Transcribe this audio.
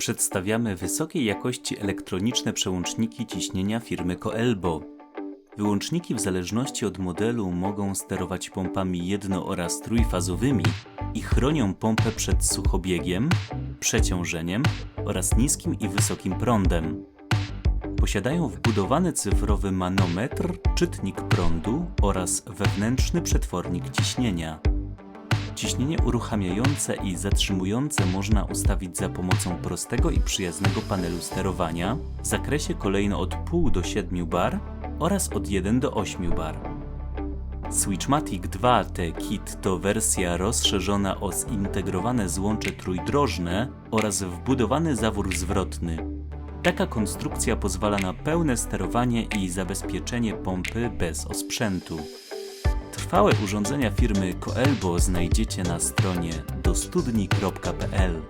Przedstawiamy wysokiej jakości elektroniczne przełączniki ciśnienia firmy Coelbo. Wyłączniki w zależności od modelu mogą sterować pompami jedno- oraz trójfazowymi i chronią pompę przed suchobiegiem, przeciążeniem oraz niskim i wysokim prądem. Posiadają wbudowany cyfrowy manometr, czytnik prądu oraz wewnętrzny przetwornik ciśnienia. Ciśnienie uruchamiające i zatrzymujące można ustawić za pomocą prostego i przyjaznego panelu sterowania w zakresie kolejno od 0,5 do 7 bar oraz od 1 do 8 bar. Switchmatic 2 T-Kit to wersja rozszerzona o zintegrowane złącze trójdrożne oraz wbudowany zawór zwrotny. Taka konstrukcja pozwala na pełne sterowanie i zabezpieczenie pompy bez osprzętu. Trwałe urządzenia firmy Coelbo znajdziecie na stronie dostudni.pl.